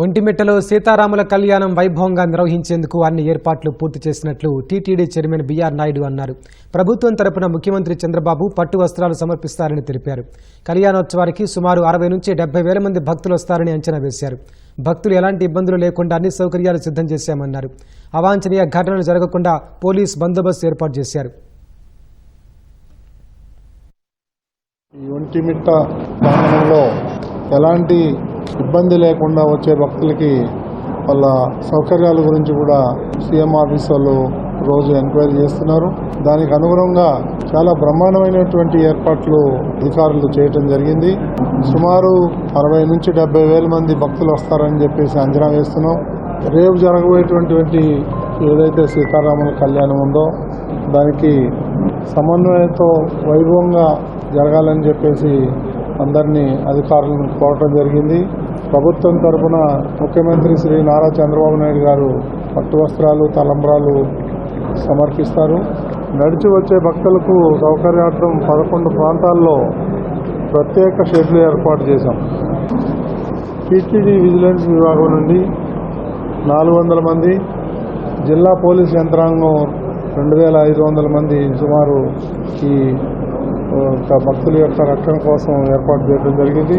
ఒంటిమిట్టలో సీతారాముల కళ్యాణం వైభవంగా నిర్వహించేందుకు అన్ని ఏర్పాట్లు పూర్తి చేసినట్లు టీటీడీ చైర్మన్ బీఆర్ నాయుడు అన్నారు. ప్రభుత్వం తరపున ముఖ్యమంత్రి చంద్రబాబు పట్టు వస్త్రాలు సమర్పిస్తారని తెలిపారు. కళ్యాణోత్సవానికి సుమారు అరవై నుంచి డెబ్బై వేల మంది భక్తులు వస్తారని అంచనా వేశారు. భక్తులు ఎలాంటి ఇబ్బందులు లేకుండా అన్ని సౌకర్యాలు సిద్ధం చేశామన్నారు. అవాంఛనీయ ఘటనలు జరగకుండా పోలీస్ బందోబస్తు ఏర్పాటు చేశారు. ఈ ఒంటిమిట్ట ప్రాంగణంలో ఎలాంటి ఇబ్బంది లేకుండా వచ్చే భక్తులకి వాళ్ళ సౌకర్యాల గురించి కూడా సీఎం ఆఫీస్ వాళ్ళు రోజు ఎంక్వైరీ చేస్తున్నారు. దానికి అనుగుణంగా చాలా బ్రహ్మాండమైనటువంటి ఏర్పాట్లు అధికారులు చేయటం జరిగింది. సుమారు అరవై నుంచి డెబ్బై వేల మంది భక్తులు వస్తారని చెప్పేసి అంచనా వేస్తున్నాం. రేపు జరగబోయేటువంటి ఏదైతే సీతారాముల కళ్యాణం ఉందో దానికి సమన్వయంతో వైభవంగా జరగాలని చెప్పేసి అందరినీ అధికారులను కోరటం జరిగింది. ప్రభుత్వం తరఫున ముఖ్యమంత్రి శ్రీ నారా చంద్రబాబు నాయుడు గారు పట్టు వస్త్రాలు తలంబ్రాలు సమర్పిస్తారు. నడిచి వచ్చే భక్తులకు సౌకర్యార్థం పదకొండు ప్రాంతాల్లో ప్రత్యేక షెడ్లు ఏర్పాటు చేశాం. టీటీడీ విజిలెన్స్ విభాగం నుండి నాలుగు వందల మంది జిల్లా పోలీస్ యంత్రాంగం రెండు వేల ఐదు వందల మంది సుమారు ఈ భక్తుల యొక్క రక్షణ కోసం ఏర్పాటు చేయడం జరిగింది.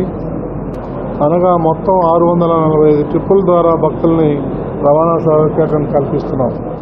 అనగా మొత్తం ఆరు వందల నలభై ఐదు ట్రిప్పుల ద్వారా భక్తుల్ని రవాణా సౌకర్యం కల్పిస్తున్నాం.